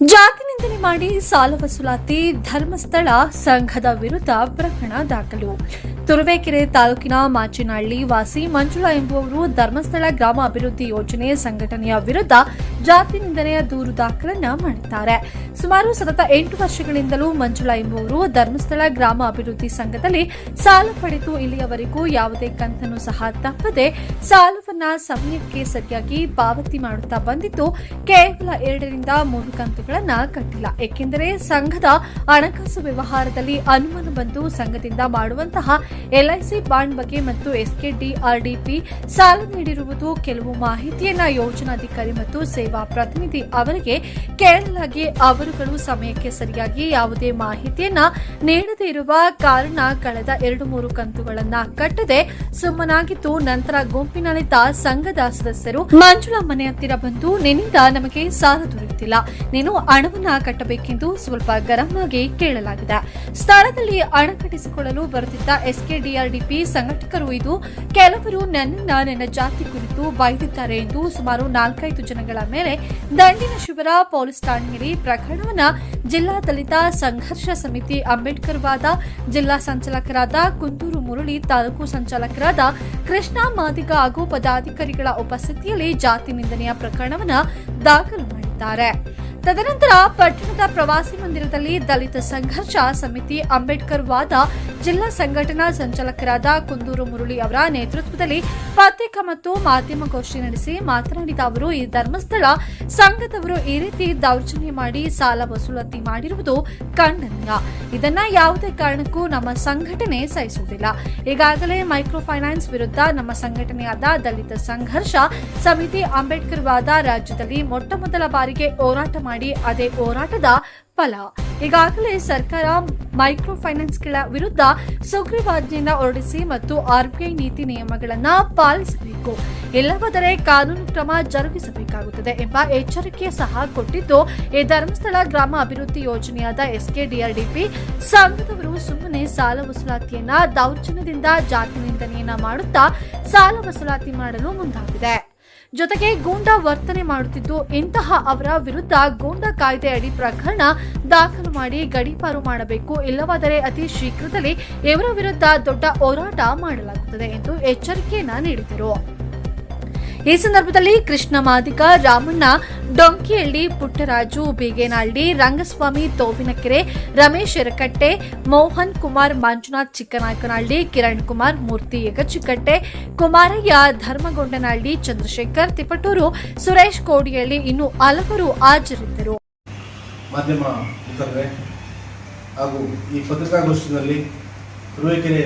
ಜಾತಿ ನಿಂದನೆ ಮಾಡಿ ಸಾಲ ವಸೂಲಾತಿ ಧರ್ಮಸ್ಥಳ ಸಂಘದ ವಿರುದ್ಧ ಪ್ರಕರಣ ದಾಖಲು. ತುರುವೇಕೆರೆ ತಾಲೂಕಿನ ಮಾಚಿನಹಳ್ಳಿ ವಾಸಿ ಮಂಜುಳಾ ಎಂಬುವವರು ಧರ್ಮಸ್ಥಳ ಗ್ರಾಮ ಅಭಿವೃದ್ಧಿ ಯೋಜನೆ ಸಂಘಟನೆಯ ವಿರುದ್ಧ ಜಾತಿ ನಿಂದನೆಯ ದೂರು ದಾಖಲನ್ನು ಮಾಡಿದ್ದಾರೆ. ಸುಮಾರು ಸತತ ಎಂಟು ವರ್ಷಗಳಿಂದಲೂ ಮಂಜುಳಾ ಎಂಬುವರು ಧರ್ಮಸ್ಥಳ ಗ್ರಾಮ ಅಭಿವೃದ್ಧಿ ಸಂಘದಲ್ಲಿ ಸಾಲ ಪಡೆದು ಇಲ್ಲಿಯವರೆಗೂ ಯಾವುದೇ ಕಂತನ್ನು ಸಹ ತಪ್ಪದೆ ಸಾಲವನ್ನ ಸಮಯಕ್ಕೆ ಸರಿಯಾಗಿ ಪಾವತಿ ಮಾಡುತ್ತಾ ಬಂದಿದ್ದು, ಕೇವಲ ಎರಡರಿಂದ ಮೂರು ಕಂತುಗಳನ್ನ ಕಟ್ಟಿಲ್ಲ. ಏಕೆಂದರೆ ಸಂಘದ ಹಣಕಾಸು ವ್ಯವಹಾರದಲ್ಲಿ ಅನುಮಾನ ಬಂದು ಸಂಘದಿಂದ ಮಾಡುವಂತಹ ಎಲ್ಐಸಿ ಬಾಂಡ್ ಬಗ್ಗೆ ಮತ್ತು ಎಸ್ಕೆಡಿಆರ್ಡಿಪಿ ಸಾಲ ನೀಡಿರುವುದು ಕೆಲವು ಮಾಹಿತಿಯನ್ನ ಯೋಜನಾಧಿಕಾರಿ ಮತ್ತು ಸೇವಾ ಪ್ರತಿನಿಧಿ ಅವರಿಗೆ ಕೇಳಲಾಗಿ ಅವರುಗಳು ಸಮಯಕ್ಕೆ ಸರಿಯಾಗಿ ಯಾವುದೇ ಮಾಹಿತಿಯನ್ನ ನೀಡದೇ ಇರುವ ಕಾರಣ ಕಳೆದ ಎರಡು ಮೂರು ಕಂತುಗಳನ್ನ ಕಟ್ಟದೆ ಸುಮ್ಮನಾಗಿತ್ತು ನಂತರ ಗುಂಪಿನಲ್ಲಿದ್ದ ಸಂಘದ ಸದಸ್ಯರು ಮಂಜುಳಾ ಮನೆ ಹತ್ತಿರ ಬಂದು ನಿನ್ನಿಂದ ನಮಗೆ ಸಾಲ ದೊರೆಯುತ್ತಿಲ್ಲ. ನೀನು ಹಣವನ್ನ ಕಟ್ಟಬೇಕೆಂದು ಸ್ವಲ್ಪ ಗರಂ ಆಗಿ ಕೇಳಲಾಗಿದೆ. ಸ್ಥಳದಲ್ಲಿ ಹಣ ಕಟ್ಟಿಸಿಕೊಳ್ಳಲು ಬರುತ್ತಿದ್ದ ಎಸ್ಕೆಡಿಆರ್ಡಿಪಿ ಸಂಘಟಕರು ಇದು ಕೆಲವರು ನನ್ನನ್ನ ನನ್ನ ಜಾತಿ ಕುರಿತು ಬೈದಿದ್ದಾರೆ ಎಂದು ಸುಮಾರು ನಾಲ್ಕೈದು ಜನಗಳ ಮೇಲೆ ದಂಡಿನ ಶಿಬಿರ ಪೊಲೀಸ್ ಠಾಣೆಯಲ್ಲಿ ಪ್ರಕರಣವನ್ನ ಜಿಲ್ಲಾ ದಲಿತ ಸಂಘರ್ಷ ಸಮಿತಿ ಅಂಬೇಡ್ಕರ್ ವಾದ, ಜಿಲ್ಲಾ ಸಂಚಾಲಕರಾದ ಕುಂದೂರು ಮುರಳಿ ತಾಲೂಕು ಸಂಚಾಲಕರಾದ ಕೃಷ್ಣ ಮಾದಿಗ ಹಾಗೂ ಪದಾಧಿಕಾರಿಗಳ ಉಪಸ್ಥಿತಿಯಲ್ಲಿ ಜಾತಿ ನಿಂದನೆಯ ಪ್ರಕರಣವನ್ನು ದಾಖಲು ಮಾಡಿದ್ದಾರೆ. ತದನಂತರ ಪಟ್ಟಣದ ಪ್ರವಾಸಿ ಮಂದಿರದಲ್ಲಿ ದಲಿತ ಸಂಘರ್ಷ ಸಮಿತಿ ಅಂಬೇಡ್ಕರ್ ವಾದ ಜಿಲ್ಲಾ ಸಂಘಟನಾ ಸಂಚಾಲಕರಾದ ಕುಂದೂರು ಮುರಳಿ ಅವರ ನೇತೃತ್ವದಲ್ಲಿ ಪತ್ರಿಕಾ ಮತ್ತು ಮಾಧ್ಯಮಗೋಷ್ಠಿ ನಡೆಸಿ ಮಾತನಾಡಿದ ಅವರು, ಈ ಧರ್ಮಸ್ಥಳ ಸಂಘದವರು ಈ ರೀತಿ ದೌರ್ಜನ್ಯ ಮಾಡಿ ಸಾಲ ವಸೂಲಾತಿ ಮಾಡಿರುವುದು ಖಂಡನೀಯ. ಇದನ್ನ ಯಾವುದೇ ಕಾರಣಕ್ಕೂ ನಮ್ಮ ಸಂಘಟನೆ ಸಹಿಸುವುದಿಲ್ಲ. ಈಗಾಗಲೇ ಮೈಕ್ರೋ ಫೈನಾನ್ಸ್ ವಿರುದ್ಧ ನಮ್ಮ ಸಂಘಟನೆಯಾದ ದಲಿತ ಸಂಘರ್ಷ ಸಮಿತಿ ಅಂಬೇಡ್ಕರ್ ವಾದ ರಾಜ್ಯದಲ್ಲಿ ಮೊಟ್ಟ ಮೊದಲ ಬಾರಿಗೆ ಹೋರಾಟ ಮಾಡಿ ಅದೇ ಹೋರಾಟದ ಫಲ. ಈಗಾಗಲೇ ಸರ್ಕಾರ ಮೈಕ್ರೋ ಫೈನಾನ್ಸ್ಗಳ ವಿರುದ್ಧ ಸುಗ್ರೀವಾಜ್ಞೆಯನ್ನು ಹೊರಡಿಸಿ ಮತ್ತು ಆರ್ಬಿಐ ನೀತಿ ನಿಯಮಗಳನ್ನ ಪಾಲಿಸಬೇಕು. ಇಲ್ಲವಾದರೆ ಕಾನೂನು ಕ್ರಮ ಜರುಗಿಸಬೇಕಾಗುತ್ತದೆ ಎಂಬ ಎಚ್ಚರಿಕೆ ಸಹ ಕೊಟ್ಟಿದ್ದು, ಈ ಧರ್ಮಸ್ಥಳ ಗ್ರಾಮ ಅಭಿವೃದ್ಧಿ ಯೋಜನೆಯಾದ ಎಸ್ಕೆಡಿಆರ್ಡಿಪಿ ಸಂಘದವರು ಸುಮ್ಮನೆ ಸಾಲ ವಸೂಲಾತಿಯನ್ನ ದೌರ್ಜನ್ಯದಿಂದ ಜಾತಿ ನಿಂದನೆಯನ್ನ ಮಾಡುತ್ತಾ ಸಾಲ ವಸೂಲಾತಿ ಮಾಡಲು ಮುಂದಾಗಿದೆ. ಜೊತೆಗೆ ಗೂಂಡಾ ವರ್ತನೆ ಮಾಡುತ್ತಿದ್ದು, ಇಂತಹ ಅವರ ವಿರುದ್ಧ ಗೂಂಡಾ ಕಾಯ್ದೆ ಅಡಿ ಪ್ರಕರಣ ದಾಖಲು ಮಾಡಿ ಗಡೀಪಾರು ಮಾಡಬೇಕು. ಇಲ್ಲವಾದರೆ ಅತಿ ಶೀಘ್ರದಲ್ಲಿ ಇವರ ವಿರುದ್ಧ ದೊಡ್ಡ ಹೋರಾಟ ಮಾಡಲಾಗುತ್ತದೆ ಎಂದು ಎಚ್ಚರಿಕೆಯನ್ನ ನೀಡಿದರು. ಈ ಸಂದರ್ಭದಲ್ಲಿ ಕೃಷ್ಣ ಮಾದಿಗ, ರಾಮಣ್ಣ, ಡೊಂಕಿಹಳ್ಳಿ, ಪುಟ್ಟರಾಜು, ಬೀಗೇನಹಳ್ಳಿ, ರಂಗಸ್ವಾಮಿ ತೋವಿನಕೆರೆ ರಮೇಶ್ ಎರಕಟ್ಟೆ, ಮೋಹನ್ ಕುಮಾರ್, ಮಂಜುನಾಥ್ ಚಿಕ್ಕನಾಯಕನಹಳ್ಳಿ, ಕಿರಣ್ ಕುಮಾರ್, ಮೂರ್ತಿ ಯಗಚಿಕಟ್ಟೆ ಕುಮಾರಯ್ಯ, ಧರ್ಮಗೊಂಡನಹಳ್ಳಿ, ಚಂದ್ರಶೇಖರ್, ತಿಪಟೂರು, ಸುರೇಶ್ ಕೋಡಿಯಳ್ಳಿ ಇನ್ನು ಹಲವರು ಹಾಜರಿದ್ದರು. ಮಾಧ್ಯಮ ಹಾಗೂ ಈ ಪತ್ರಿಕಾಗೋಷ್ಠಿನಲ್ಲಿ ತುರುವೇಕೆರೆ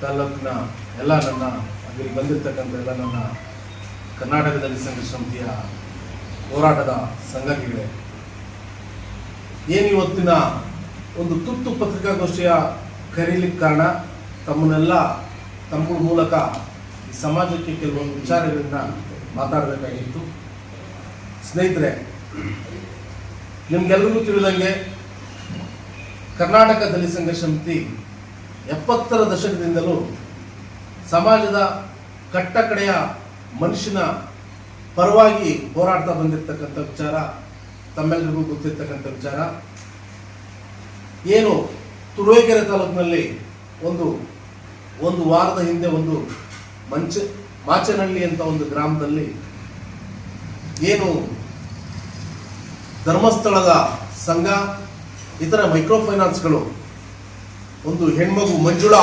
ತಾಲೂಕಿನ ಎಲ್ಲ ನನ್ನ ಅಲ್ಲಿ ಬಂದಿರತಕ್ಕಂಥ ಎಲ್ಲ ನನ್ನ ಕರ್ನಾಟಕದಲ್ಲಿ ಸಂಘ ಹೋರಾಟದ ಸಂಘಟನೆಗಳೇ ಏನು ಇವತ್ತಿನ ಒಂದು ತುತ್ತು ಪತ್ರಿಕಾಗೋಷ್ಠಿಯ ಕರೀಲಿಕ್ಕೆ ಕಾರಣ ತಮ್ಮನ್ನೆಲ್ಲ ತಮ್ಮ ಮೂಲಕ ಈ ಸಮಾಜಕ್ಕೆ ಕೆಲವೊಂದು ವಿಚಾರಗಳನ್ನ ಮಾತಾಡಬೇಕಾಗಿತ್ತು. ಸ್ನೇಹಿತರೆ ನಿಮ್ಗೆಲ್ಲರಿಗೂ ತಿಳಿದಂಗೆ ಕರ್ನಾಟಕ ದಲಿತ ಸಂಘ ಸಮಿತಿ ಎಪ್ಪತ್ತರ ದಶಕದಿಂದಲೂ ಸಮಾಜದ ಕಟ್ಟ ಕಡೆಯ ಮನುಷ್ಯನ ಪರವಾಗಿ ಹೋರಾಡ್ತಾ ಬಂದಿರತಕ್ಕಂಥ ವಿಚಾರ ತಮ್ಮೆಲ್ಲರಿಗೂ ಗೊತ್ತಿರ್ತಕ್ಕಂಥ ವಿಚಾರ. ಏನು ತುರುವೇಕೆರೆ ತಾಲೂಕಿನಲ್ಲಿ ಒಂದು ಒಂದು ವಾರದ ಹಿಂದೆ ಒಂದು ಮಂಚ, ಮಾಚನಹಳ್ಳಿ ಅಂತ ಒಂದು ಗ್ರಾಮದಲ್ಲಿ ಏನು ಧರ್ಮಸ್ಥಳದ ಸಂಘ, ಇತರ ಮೈಕ್ರೋ ಫೈನಾನ್ಸ್ಗಳು ಒಂದು ಹೆಣ್ಮಗು ಮಂಜುಳಾ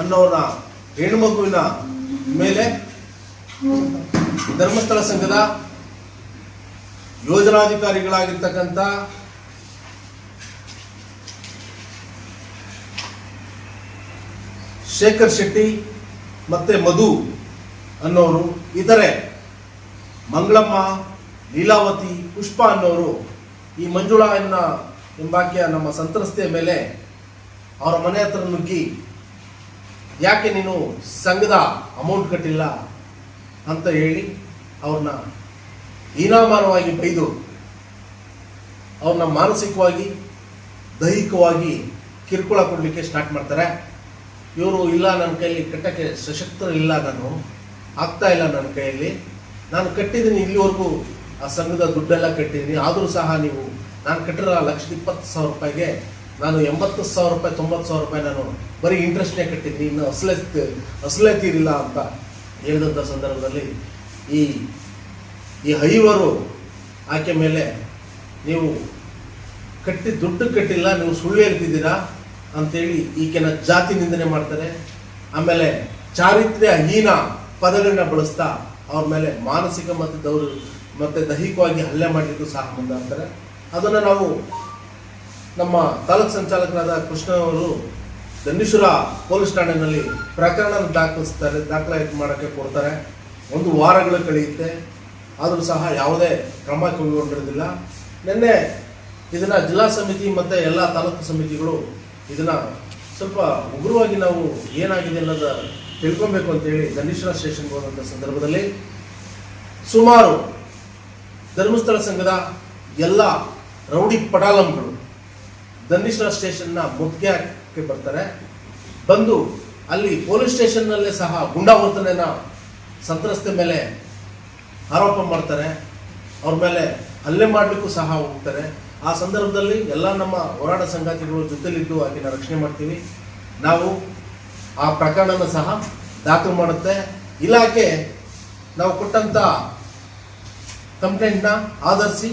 ಅನ್ನೋನ ಹೆಣ್ಮಗುವಿನ ಮೇಲೆ ಧರ್ಮಸ್ಥಳ ಸಂಘದ ಯೋಜನಾಧಿಕಾರಿಗಳಾಗಿರ್ತಕ್ಕಂಥ ಶೇಖರ್ ಶೆಟ್ಟಿ ಮತ್ತೆ ಮಧು ಅನ್ನೋರು, ಇತರೆ ಮಂಗಳಮ್ಮ, ಲೀಲಾವತಿ, ಪುಷ್ಪ ಅನ್ನೋರು ಈ ಮಂಜುಳಾ ಎನ್ನ ಎಂಬಾಕೆಯ ನಮ್ಮ ಸಂತ್ರಸ್ತೆಯ ಮೇಲೆ ಅವರ ಮನೆ ಹತ್ರ ನುಗ್ಗಿ, ಯಾಕೆ ನೀನು ಸಂಘದ ಅಮೌಂಟ್ ಕಟ್ಟಿಲ್ಲ? ಅಂತ ಹೇಳಿ ಅವ್ರನ್ನ ಹೀನಾಮಾನವಾಗಿ ಬೈದು ಅವ್ರನ್ನ ಮಾನಸಿಕವಾಗಿ, ದೈಹಿಕವಾಗಿ ಕಿರುಕುಳ ಕೊಡಲಿಕ್ಕೆ ಸ್ಟಾರ್ಟ್ ಮಾಡ್ತಾರೆ. ಇವರು, ಇಲ್ಲ ನನ್ನ ಕೈಯಲ್ಲಿ ಕಟ್ಟಕ್ಕೆ ಸಶಕ್ತ ಇಲ್ಲ ನಾನು, ಆಗ್ತಾ ಇಲ್ಲ ನನ್ನ ಕೈಯಲ್ಲಿ. ನಾನು ಕಟ್ಟಿದ್ದೀನಿ ಇಲ್ಲಿವರೆಗೂ, ಆ ಸಂಘದ ದುಡ್ಡೆಲ್ಲ ಕಟ್ಟಿದ್ದೀನಿ. ಆದರೂ ಸಹ ನೀವು, ನಾನು ಕಟ್ಟಿರೋ ಲಕ್ಷದ ಇಪ್ಪತ್ತು ಸಾವಿರ ರೂಪಾಯಿಗೆ ನಾನು ಎಂಬತ್ತು ಸಾವಿರ ರೂಪಾಯಿ, ತೊಂಬತ್ತು ಸಾವಿರ ರೂಪಾಯಿ ನಾನು ಬರೀ ಇಂಟ್ರೆಸ್ಟ್ನೇ ಕಟ್ಟಿದ್ದೀನಿ. ಇನ್ನು ಅಸಲೇ ಅಸಲೇ ತೀರಿಲ್ಲ ಅಂತ ಹೇಳಿದಂಥ ಸಂದರ್ಭದಲ್ಲಿ ಈ ಈ ಐವರು ಆಕೆ ಮೇಲೆ ನೀವು ಕಟ್ಟಿ ದುಡ್ಡು ಕಟ್ಟಿಲ್ಲ, ನೀವು ಸುಳ್ಳು ಹೇಳ್ತಿದ್ದೀರಾ ಅಂತೇಳಿ ಈಕೆನ ಜಾತಿ ನಿಂದನೆ ಮಾಡ್ತಾರೆ. ಆಮೇಲೆ ಚಾರಿತ್ರ್ಯ ಹೀನ ಪದಗಳನ್ನ ಬಳಸ್ತಾ ಅವ್ರ ಮೇಲೆ ಮಾನಸಿಕ ಮತ್ತು ದೌರ್, ಮತ್ತೆ ದೈಹಿಕವಾಗಿ ಹಲ್ಲೆ ಮಾಡಲಿಕ್ಕೂ ಸಹ ಮುಂದಾಗ್ತಾರೆ ಅದನ್ನು ನಾವು ನಮ್ಮ ತಾಲೂಕ್ ಸಂಚಾಲಕರಾದ ಕೃಷ್ಣ ಅವರು ದಂಡೀಶ್ವರ ಪೊಲೀಸ್ ಠಾಣೆಯಲ್ಲಿ ಪ್ರಕರಣ ದಾಖಲಿಸ್ತಾರೆ, ದಾಖಲಾತಿ ಮಾಡೋಕ್ಕೆ ಕೊಡ್ತಾರೆ. ಒಂದು ವಾರಗಳು ಕಳೆಯುತ್ತೆ. ಆದರೂ ಸಹ ಯಾವುದೇ ಕ್ರಮ ಕೈಗೊಂಡಿರೋದಿಲ್ಲ. ನಿನ್ನೆ ಇದನ್ನು ಜಿಲ್ಲಾ ಸಮಿತಿ ಮತ್ತು ಎಲ್ಲ ತಾಲೂಕು ಸಮಿತಿಗಳು ಇದನ್ನು ಸ್ವಲ್ಪ ಉಗ್ರವಾಗಿ ನಾವು ಏನಾಗಿದೆ ಅನ್ನೋದ ತಿಳ್ಕೊಬೇಕು ಅಂತೇಳಿ ದಂಡೀಶ್ವರ ಸ್ಟೇಷನ್ಗೆ ಹೋದಂಥ ಸಂದರ್ಭದಲ್ಲಿ ಸುಮಾರು ಧರ್ಮಸ್ಥಳ ಸಂಘದ ಎಲ್ಲ ರೌಡಿ ಪಟಾಲಂಗಳು ದಂಡೀಶ್ವರ ಸ್ಟೇಷನ್ನ ಮುಖ್ಯಕ್ಕೆ ಬರ್ತಾರೆ. ಬಂದು ಅಲ್ಲಿ ಪೊಲೀಸ್ ಸ್ಟೇಷನ್ನಲ್ಲೇ ಸಹ ಗುಂಡಾವರ್ತನೆನ ಸಂತ್ರಸ್ತೆ ಮೇಲೆ ಆರೋಪ ಮಾಡ್ತಾರೆ. ಅವ್ರ ಮೇಲೆ ಹಲ್ಲೆ ಮಾಡಲಿಕ್ಕೂ ಸಹ ಹೋಗ್ತಾರೆ. ಆ ಸಂದರ್ಭದಲ್ಲಿ ಎಲ್ಲ ನಮ್ಮ ಹೋರಾಟ ಸಂಗಾತಿಗಳು ಜೊತೆಲಿದ್ದು ಆಕೆನ ರಕ್ಷಣೆ ಮಾಡ್ತೀವಿ. ನಾವು ಆ ಪ್ರಕರಣನ ಸಹ ದಾಖಲು ಮಾಡುತ್ತೆ. ಇಲಾಖೆ ನಾವು ಕೊಟ್ಟಂತ ಕಂಪ್ಲೇಂಟ್ನ ಆಧರಿಸಿ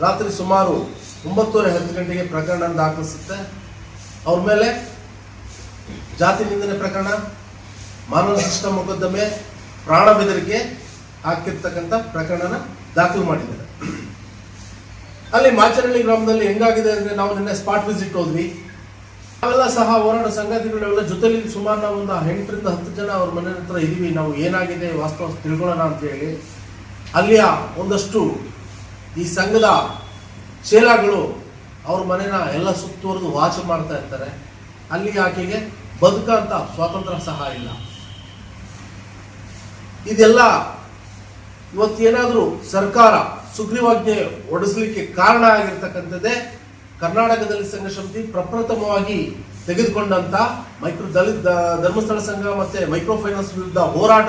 ರಾತ್ರಿ ಸುಮಾರು ಒಂಬತ್ತುವರೆ ಹತ್ತು ಗಂಟೆಗೆ ಪ್ರಕರಣ ದಾಖಲಿಸುತ್ತೆ. ಅವ್ರ ಮೇಲೆ ಜಾತಿ ನಿಂದನೆ ಪ್ರಕರಣ, ಮಾನವ ಶಿಷ್ಟ ಮೊಕದ್ದಮೆ, ಪ್ರಾಣ ಬೆದರಿಕೆ ಹಾಕಿರ್ತಕ್ಕಂಥ ಪ್ರಕರಣನ ದಾಖಲು ಮಾಡಿದ್ದಾರೆ. ಅಲ್ಲಿ ಮಾಚರಳ್ಳಿ ಗ್ರಾಮದಲ್ಲಿ ಹೆಂಗಾಗಿದೆ ಅಂದ್ರೆ ನಾವು ನಿನ್ನೆ ಸ್ಪಾಟ್ ವಿಸಿಟ್ ಹೋದ್ವಿ. ನಾವೆಲ್ಲ ಸಹ ಹೋರಾಟ ಸಂಗತಿಗಳೆಲ್ಲ ಜೊತೆಲಿ ಸುಮಾರು ನಾವು ಒಂದು ಎಂಟರಿಂದ ಹತ್ತು ಜನ ಅವ್ರ ಮನೆ ಹತ್ರ ಇದ್ದೀವಿ. ನಾವು ಏನಾಗಿದೆ, ವಾಸ್ತವ ತಿಳ್ಕೊಳ್ಳೋಣ ಅಂತ ಹೇಳಿ. ಅಲ್ಲಿಯ ಒಂದಷ್ಟು ಈ ಸಂಘದ ಚೇಲಾಗಳು ಅವ್ರ ಮನೇನ ಎಲ್ಲ ಸುತ್ತುವರೆದು ವಾಚ್ ಮಾಡ್ತಾ ಇರ್ತಾರೆ. ಅಲ್ಲಿ ಆಕೆಗೆ ಬದುಕಂತ ಸ್ವಾತಂತ್ರ್ಯ ಸಹ ಇಲ್ಲ. ಇದೆಲ್ಲ ಇವತ್ತೇನಾದರೂ ಸರ್ಕಾರ ಸುಗ್ರೀವಾಜ್ಞೆ ಒಡಿಸ್ಲಿಕ್ಕೆ ಕಾರಣ ಆಗಿರ್ತಕ್ಕಂಥದ್ದೇ ಕರ್ನಾಟಕದಲ್ಲಿ ಸಂಘ ಸಮಿತಿ ಪ್ರಪ್ರಥಮವಾಗಿ ತೆಗೆದುಕೊಂಡಂತ ಮೈಕ್ರೋ ದಲಿತ ಧರ್ಮಸ್ಥಳ ಸಂಘ ಮತ್ತೆ ಮೈಕ್ರೋ ಫೈನಾನ್ಸ್ ವಿರುದ್ಧ ಹೋರಾಟ